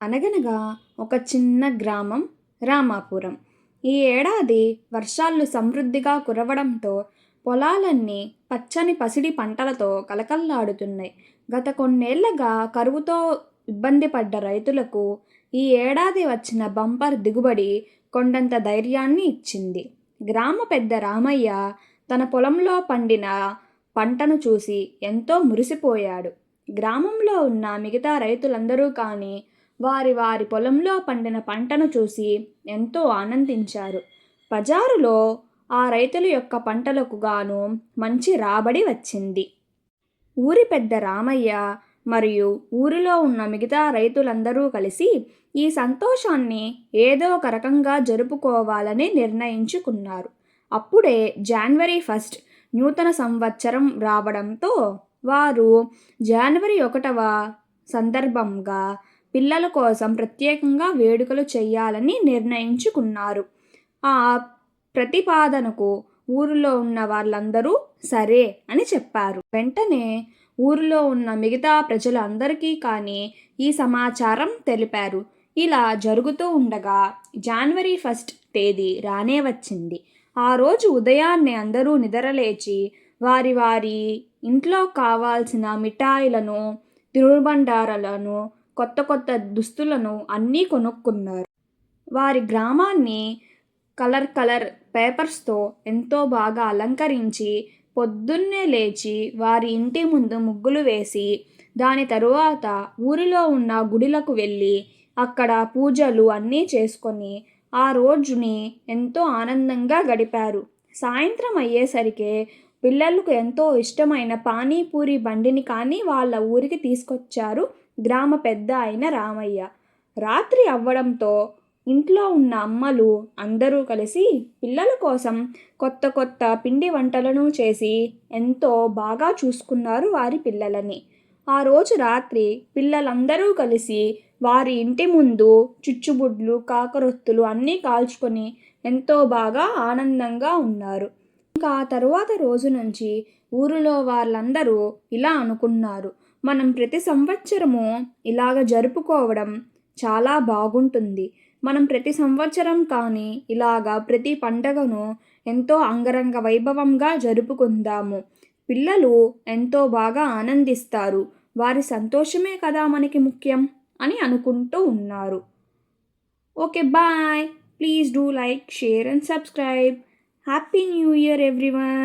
అనగనగా ఒక చిన్న గ్రామం రామాపురం. ఈ ఏడాది వర్షాలు సమృద్ధిగా కురవడంతో పొలాలన్నీ పచ్చని పసిడి పంటలతో కలకల్లాడుతున్నాయి గత కొన్నేళ్ళగా కరువుతో ఇబ్బంది పడ్డ రైతులకు ఈ ఏడాది వచ్చిన బంపర్ దిగుబడి కొండంత ధైర్యాన్ని ఇచ్చింది. గ్రామ పెద్ద రామయ్య తన పొలంలో పండిన పంటను చూసి ఎంతో మురిసిపోయాడు. గ్రామంలో ఉన్న మిగతా రైతులందరూ కానీ వారి వారి పొలంలో పండిన పంటను చూసి ఎంతో ఆనందించారు. బజారులో ఆ రైతుల యొక్క పంటలకు గాను మంచి రాబడి వచ్చింది. ఊరి పెద్ద రామయ్య మరియు ఊరిలో ఉన్న మిగతా రైతులందరూ కలిసి ఈ సంతోషాన్ని ఏదో ఒక రకంగా జరుపుకోవాలని నిర్ణయించుకున్నారు. అప్పుడే జనవరి ఫస్ట్ నూతన సంవత్సరం రావడంతో వారు జనవరి ఒకటవ సందర్భంగా పిల్లల కోసం ప్రత్యేకంగా వేడుకలు చేయాలని నిర్ణయించుకున్నారు. ఆ ప్రతిపాదనకు ఊరిలో ఉన్న వాళ్ళందరూ సరే అని చెప్పారు. వెంటనే ఊరిలో ఉన్న మిగతా ప్రజలందరికీ కానీ ఈ సమాచారం తెలిపారు. ఇలా జరుగుతూ ఉండగా జనవరి ఫస్ట్ తేదీ రానే వచ్చింది. ఆ రోజు ఉదయాన్నే అందరూ నిద్రలేచి వారి వారి ఇంట్లో కావాల్సిన మిఠాయిలను తిరుబండారాలను కొత్త కొత్త దుస్తులను అన్నీ కొనుక్కున్నారు. వారి గ్రామాన్ని కలర్ కలర్ పేపర్స్తో ఎంతో బాగా అలంకరించి పొద్దున్నే లేచి వారి ఇంటి ముందు ముగ్గులు వేసి దాని తరువాత ఊరిలో ఉన్న గుడిలకు వెళ్ళి అక్కడ పూజలు అన్నీ చేసుకొని ఆ రోజుని ఎంతో ఆనందంగా గడిపారు. సాయంత్రం అయ్యేసరికి పిల్లలకు ఎంతో ఇష్టమైన పానీపూరి బండిని కానీ వాళ్ళ ఊరికి తీసుకొచ్చారు. గ్రామ పెద్ద అయిన రామయ్య. రాత్రి అవ్వడంతో ఇంట్లో ఉన్న అమ్మలు అందరూ కలిసి పిల్లల కోసం కొత్త కొత్త పిండి వంటలను చేసి ఎంతో బాగా చూసుకున్నారు వారి పిల్లలని. ఆ రోజు రాత్రి పిల్లలందరూ కలిసి వారి ఇంటి ముందు చుచ్చుబుడ్లు కాకరొత్తులు అన్నీ కాల్చుకొని ఎంతో బాగా ఆనందంగా ఉన్నారు. ఇంకా ఆ తరువాత రోజు నుంచి ఊరిలో వాళ్ళందరూ ఇలా అనుకున్నారు. మనం ప్రతి సంవత్సరము ఇలాగ జరుపుకోవడం చాలా బాగుంటుంది. మనం ప్రతి సంవత్సరం కానీ ఇలాగా ప్రతి పండగను ఎంతో అంగరంగ వైభవంగా జరుపుకుందాము. పిల్లలు ఎంతో బాగా ఆనందిస్తారు. వారి సంతోషమే కదా మనకి ముఖ్యం అని అనుకుంటూ ఉన్నారు. Okay bye. Please do like share and subscribe. Happy new year everyone.